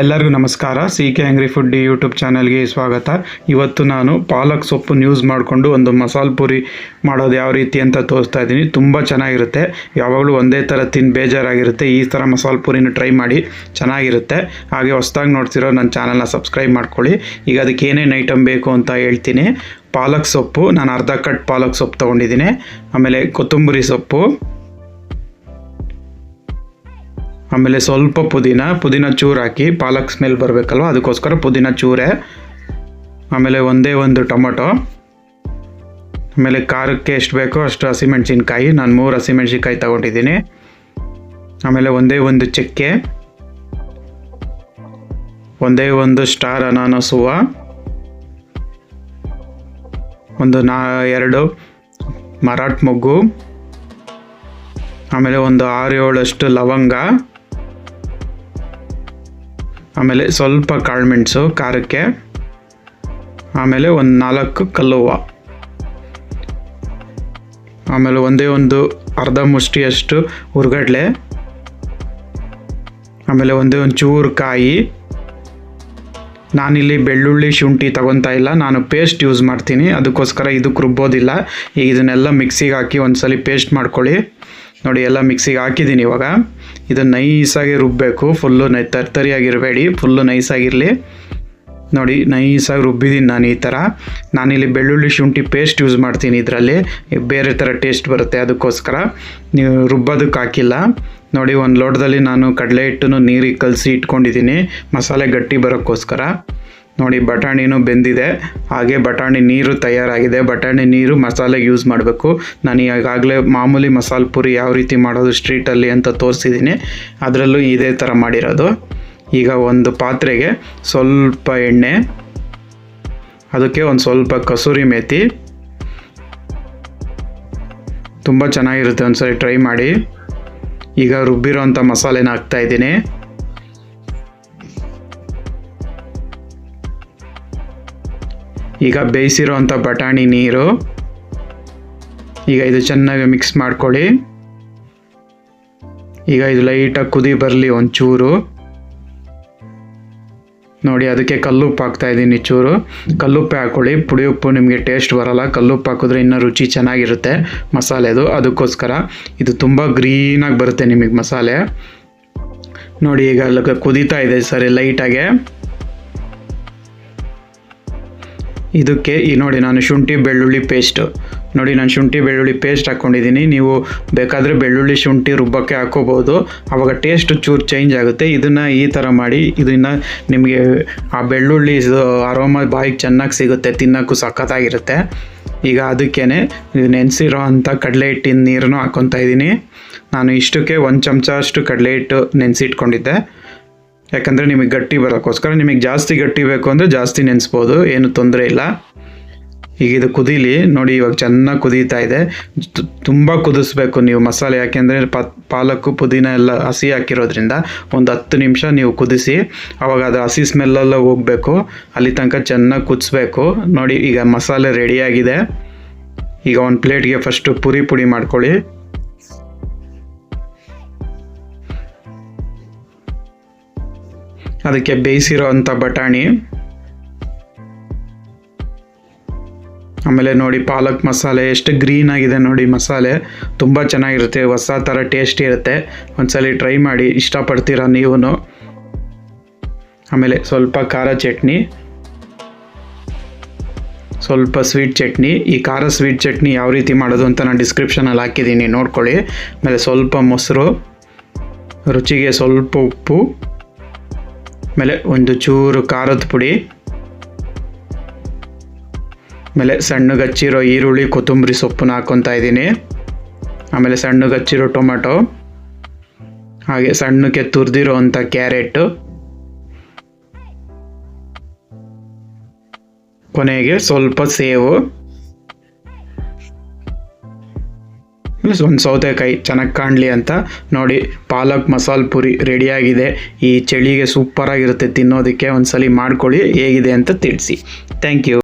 ಎಲ್ಲರಿಗೂ ನಮಸ್ಕಾರ. C K angry food YouTube ಚಾನಲ್ಗೆ ಸ್ವಾಗತ. ಇವತ್ತು ನಾನು ಪಾಲಕ್ ಸೊಪ್ಪು ಯೂಸ್ ಮಾಡಿಕೊಂಡು ಒಂದು ಮಸಾಲ ಪುರಿ ಮಾಡೋದು ಯಾವ ರೀತಿ ಅಂತ ತೋರಿಸ್ತಾ ಇದ್ದೀನಿ. ತುಂಬ ಚೆನ್ನಾಗಿರುತ್ತೆ. ಯಾವಾಗಲೂ ಒಂದೇ ಥರ ತಿಂದು ಬೇಜಾರಾಗಿರುತ್ತೆ. ಈ ಥರ ಮಸಾಲ ಪುರಿನ ಟ್ರೈ ಮಾಡಿ ಚೆನ್ನಾಗಿರುತ್ತೆ. ಹಾಗೆ ಹೊಸ್ದಾಗಿ ನೋಡ್ತಿರೋ ನನ್ನ ಚಾನಲ್ನ ಸಬ್ಸ್ಕ್ರೈಬ್ ಮಾಡ್ಕೊಳ್ಳಿ. ಈಗ ಅದಕ್ಕೆ ಏನೇನು ಐಟಮ್ ಬೇಕು ಅಂತ ಹೇಳ್ತೀನಿ. ಪಾಲಕ್ ಸೊಪ್ಪು, ನಾನು ಅರ್ಧ ಕಟ್ ಪಾಲಕ್ ಸೊಪ್ಪು ತೊಗೊಂಡಿದ್ದೀನಿ. ಆಮೇಲೆ ಕೊತ್ತಂಬರಿ ಸೊಪ್ಪು. ಆಮೇಲೆ ಸ್ವಲ್ಪ ಪುದೀನ ಪುದೀನ ಚೂರು ಹಾಕಿ ಪಾಲಕ್ ಸ್ಮೆಲ್ ಬರಬೇಕಲ್ವ? ಅದಕ್ಕೋಸ್ಕರ ಪುದೀನ ಚೂರೆ. ಆಮೇಲೆ ಒಂದೇ ಒಂದು ಟೊಮೊಟೊ. ಆಮೇಲೆ ಖಾರಕ್ಕೆ ಎಷ್ಟು ಬೇಕೋ ಅಷ್ಟು ಹಸಿಮೆಣ್ಸಿನ್ಕಾಯಿ. ನಾನು ಮೂರು ಹಸಿಮೆಣ್ಸಿನ್ಕಾಯಿ ತಗೊಂಡಿದ್ದೀನಿ. ಆಮೇಲೆ ಒಂದೇ ಒಂದು ಚಕ್ಕೆ. ಒಂದೇ ಒಂದು ಸ್ಟಾರ್ ಅನಾನಸ್ ಹೂವು. ಒಂದು ನಾ, ಎರಡು ಮರಾಠ್ ಮೊಗ್ಗು. ಆಮೇಲೆ ಒಂದು ಆರು ಏಳಷ್ಟು ಲವಂಗ. ಆಮೇಲೆ ಸ್ವಲ್ಪ ಕಾಳುಮೆಣಸು, ಖಾರಕ್ಕೆ. ಆಮೇಲೆ ಒಂದು ನಾಲ್ಕು ಕಲ್ಲುವ ಆಮೇಲೆ ಒಂದೇ ಒಂದು ಅರ್ಧ ಮುಷ್ಟಿಯಷ್ಟು ಹುರ್ಗಡ್ಲೆ ಆಮೇಲೆ ಒಂದೇ ಒಂದು ಚೂರು ಕಾಯಿ. ನಾನಿಲ್ಲಿ ಬೆಳ್ಳುಳ್ಳಿ ಶುಂಠಿ ತಗೊತಾ ಇಲ್ಲ, ನಾನು ಪೇಸ್ಟ್ ಯೂಸ್ ಮಾಡ್ತೀನಿ, ಅದಕ್ಕೋಸ್ಕರ ಇದಕ್ಕೆ ರುಬ್ಬೋದಿಲ್ಲ. ಈಗ ಇದನ್ನೆಲ್ಲ ಮಿಕ್ಸಿಗೆ ಹಾಕಿ ಒಂದ್ಸಲಿ ಪೇಸ್ಟ್ ಮಾಡ್ಕೊಳ್ಳಿ. ನೋಡಿ, ಎಲ್ಲ ಮಿಕ್ಸಿಗೆ ಹಾಕಿದ್ದೀನಿ ಇವಾಗ. ಇದನ್ನು ನೈಸಾಗಿ ರುಬ್ಬಬೇಕು ಫುಲ್ಲು ನೈ ತರ್ತರಿಯಾಗಿರಬೇಡಿ ಫುಲ್ಲು ನೈಸಾಗಿರಲಿ. ನೋಡಿ, ನೈಸಾಗಿ ರುಬ್ಬಿದ್ದೀನಿ ನಾನು ಈ ಥರ. ನಾನಿಲ್ಲಿ ಬೆಳ್ಳುಳ್ಳಿ ಶುಂಠಿ ಪೇಸ್ಟ್ ಯೂಸ್ ಮಾಡ್ತೀನಿ ಇದರಲ್ಲಿ. ಬೇರೆ ಥರ ಟೇಸ್ಟ್ ಬರುತ್ತೆ ಅದಕ್ಕೋಸ್ಕರ. ನೀವು ರುಬ್ಬೋದಕ್ಕೆ ಹಾಕಿಲ್ಲ. ನೋಡಿ, ಒಂದು ಲೋಟದಲ್ಲಿ ನಾನು ಕಡಲೆ ಹಿಟ್ಟನ್ನು ನೀರಿಗೆ ಕಲಸಿ ಇಟ್ಕೊಂಡಿದ್ದೀನಿ. ಮಸಾಲೆ ಗಟ್ಟಿ ಬರೋಕ್ಕೋಸ್ಕರ. ನೋಡಿ, ಬಟಾಣಿನೂ ಬೆಂದಿದೆ. ಹಾಗೆ ಬಟಾಣಿ ನೀರು ತಯಾರಾಗಿದೆ. ಬಟಾಣಿ ನೀರು ಮಸಾಲೆಗೆ ಯೂಸ್ ಮಾಡಬೇಕು. ನಾನು ಈಗಾಗಲೇ ಮಾಮೂಲಿ ಮಸಾಲೆ ಪುರಿ ಯಾವ ರೀತಿ ಮಾಡೋದು ಸ್ಟ್ರೀಟಲ್ಲಿ ಅಂತ ತೋರಿಸಿದ್ದೀನಿ. ಅದರಲ್ಲೂ ಇದೇ ಥರ ಮಾಡಿರೋದು. ಈಗ ಒಂದು ಪಾತ್ರೆಗೆ ಸ್ವಲ್ಪ ಎಣ್ಣೆ, ಅದಕ್ಕೆ ಒಂದು ಸ್ವಲ್ಪ ಕಸೂರಿ ಮೇಥಿ ತುಂಬ ಚೆನ್ನಾಗಿರುತ್ತೆ ಒಂದ್ಸರಿ ಟ್ರೈ ಮಾಡಿ. ಈಗ ರುಬ್ಬಿರೋಂಥ ಮಸಾಲೆನ ಹಾಕ್ತಾ ಈಗ ಬೇಯಿಸಿರೋ ಅಂಥ ಬಟಾಣಿ ನೀರು. ಈಗ ಇದು ಚೆನ್ನಾಗಿ ಮಿಕ್ಸ್ ಮಾಡ್ಕೊಳ್ಳಿ. ಈಗ ಇದು ಲೈಟಾಗಿ ಕುದಿ ಬರಲಿ ಒಂಚೂರು. ನೋಡಿ, ಅದಕ್ಕೆ ಕಲ್ಲುಪ್ಪು ಹಾಕ್ತಾ ಇದ್ದೀನಿ ಚೂರು. ಕಲ್ಲುಪ್ಪೆ ಹಾಕ್ಕೊಳ್ಳಿ ಪುಡಿ ಉಪ್ಪು ನಿಮಗೆ ಟೇಸ್ಟ್ ಬರಲ್ಲ. ಕಲ್ಲುಪ್ಪು ಹಾಕಿದ್ರೆ ಇನ್ನೂ ರುಚಿ ಚೆನ್ನಾಗಿರುತ್ತೆ ಮಸಾಲೆದು. ಅದಕ್ಕೋಸ್ಕರ ಇದು ತುಂಬ ಗ್ರೀನಾಗಿ ಬರುತ್ತೆ ನಿಮಗೆ ಮಸಾಲೆ. ನೋಡಿ, ಈಗ ಕುದೀತಾ ಇದೆ ಸರಿ ಲೈಟಾಗೆ ಇದಕ್ಕೆ ಈ ನೋಡಿ ನಾನು ಶುಂಠಿ ಬೆಳ್ಳುಳ್ಳಿ ಪೇಸ್ಟ್ ನೋಡಿ ನಾನು ಶುಂಠಿ ಬೆಳ್ಳುಳ್ಳಿ ಪೇಸ್ಟ್ ಹಾಕ್ಕೊಂಡಿದ್ದೀನಿ ನೀವು ಬೇಕಾದರೆ ಬೆಳ್ಳುಳ್ಳಿ ಶುಂಠಿ ರುಬ್ಬಕ್ಕೆ ಹಾಕೋಬೋದು. ಆವಾಗ ಟೇಸ್ಟ್ ಚೂರು ಚೇಂಜ್ ಆಗುತ್ತೆ. ಇದನ್ನು ಈ ಥರ ಮಾಡಿ ಇದನ್ನು ನಿಮಗೆ ಆ ಬೆಳ್ಳುಳ್ಳಿ ಅರೋಮ ಬಾಯಿಗೆ ಚೆನ್ನಾಗಿ ಸಿಗುತ್ತೆ. ತಿನ್ನೋಕ್ಕೂ ಸಖತ್ತಾಗಿರುತ್ತೆ. ಈಗ ಅದಕ್ಕೇ ನೆನೆಸಿರೋ ಅಂಥ ಕಡಲೆ ಹಿಟ್ಟಿನ ನೀರನ್ನು ಹಾಕ್ಕೊತಾ ಇದ್ದೀನಿ. ನಾನು ಇಷ್ಟಕ್ಕೆ ಒಂದು ಚಮಚ ಅಷ್ಟು ಕಡಲೆ ಹಿಟ್ಟು ನೆನೆಸಿಟ್ಕೊಂಡಿದ್ದೆ. ಯಾಕಂದರೆ ನಿಮಗೆ ಗಟ್ಟಿ ಬರೋಕ್ಕೋಸ್ಕರ, ನಿಮಗೆ ಜಾಸ್ತಿ ಗಟ್ಟಿ ಬೇಕು ಅಂದರೆ ಜಾಸ್ತಿ ನೆನೆಸ್ಬೋದು, ಏನು ತೊಂದರೆ ಇಲ್ಲ. ಈಗ ಇದು ಕುದೀಲಿ, ನೋಡಿ ಇವಾಗ ಚೆನ್ನಾಗಿ ಕುದೀತಾ ಇದೆ. ತುಂಬ ಕುದಿಸ್ಬೇಕು ನೀವು ಮಸಾಲೆ, ಯಾಕೆಂದರೆ ಪಾಲಕ್ಕು, ಪುದೀನ ಎಲ್ಲ ಹಸಿ ಹಾಕಿರೋದ್ರಿಂದ ಒಂದು ಹತ್ತು ನಿಮಿಷ ನೀವು ಕುದಿಸಿ, ಅವಾಗ ಅದು ಹಸಿ ಸ್ಮೆಲ್ಲೆಲ್ಲ ಹೋಗಬೇಕು. ಅಲ್ಲಿ ತನಕ ಚೆನ್ನಾಗಿ ಕುದಿಸ್ಬೇಕು. ನೋಡಿ ಈಗ ಮಸಾಲೆ ರೆಡಿಯಾಗಿದೆ ಈಗ ಒಂದು ಪ್ಲೇಟ್ಗೆ ಫಸ್ಟು ಪುರಿ ಪುಡಿ ಮಾಡ್ಕೊಳ್ಳಿ. ಅದಕ್ಕೆ ಬೇಯಿಸಿರೋ ಅಂಥ ಬಟಾಣಿ. ಆಮೇಲೆ ನೋಡಿ ಪಾಲಕ್ ಮಸಾಲೆ, ಎಷ್ಟು ಗ್ರೀನ್ ಆಗಿದೆ ನೋಡಿ ಮಸಾಲೆ. ತುಂಬ ಚೆನ್ನಾಗಿರುತ್ತೆ, ಹೊಸ ಥರ ಟೇಸ್ಟ್ ಇರುತ್ತೆ. ಒಂದ್ಸಲಿ ಟ್ರೈ ಮಾಡಿ, ಇಷ್ಟಪಡ್ತೀರಾ ನೀವು ಆಮೇಲೆ ಸ್ವಲ್ಪ ಖಾರ ಚಟ್ನಿ. ಸ್ವಲ್ಪ ಸ್ವೀಟ್ ಚಟ್ನಿ. ಈ ಖಾರ ಸ್ವೀಟ್ ಚಟ್ನಿ ಯಾವ ರೀತಿ ಮಾಡೋದು ಅಂತ ನಾನು ಡಿಸ್ಕ್ರಿಪ್ಷನಲ್ಲಿ ಹಾಕಿದ್ದೀನಿ, ನೋಡ್ಕೊಳ್ಳಿ. ಆಮೇಲೆ ಸ್ವಲ್ಪ ಮೊಸರು, ರುಚಿಗೆ ಸ್ವಲ್ಪ ಉಪ್ಪು. ಆಮೇಲೆ ಒಂದು ಚೂರು ಖಾರದ ಪುಡಿ ಆಮೇಲೆ ಸಣ್ಣಗಚ್ಚಿರೋ ಈರುಳ್ಳಿ, ಕೊತ್ತಂಬರಿ ಸೊಪ್ಪನ್ನ ಹಾಕ್ಕೊತಾ ಇದ್ದೀನಿ. ಆಮೇಲೆ ಸಣ್ಣಗಚ್ಚಿರೋ ಟೊಮೆಟೊ ಹಾಗೆ ಸಣ್ಣಕ್ಕೆ ತುರಿದಿರೋ ಅಂಥ ಕ್ಯಾರೆಟು. ಕೊನೆಗೆ ಸ್ವಲ್ಪ ಸೇವು. ಒಂದು ಸೌತೆಕಾಯಿ ಚೆನ್ನಾಗಿ ಕಾಣಲಿ ಅಂತ ನೋಡಿ ಪಾಲಕ್ ಮಸಾಲ ಪುರಿ ರೆಡಿಯಾಗಿದೆ ಈ ಚಳಿಗೆ ಸೂಪರಾಗಿರುತ್ತೆ ತಿನ್ನೋದಕ್ಕೆ ಒಂದ್ಸಲಿ ಮಾಡ್ಕೊಳ್ಳಿ, ಹೇಗಿದೆ ಅಂತ ತಿಳಿಸಿ. Thank you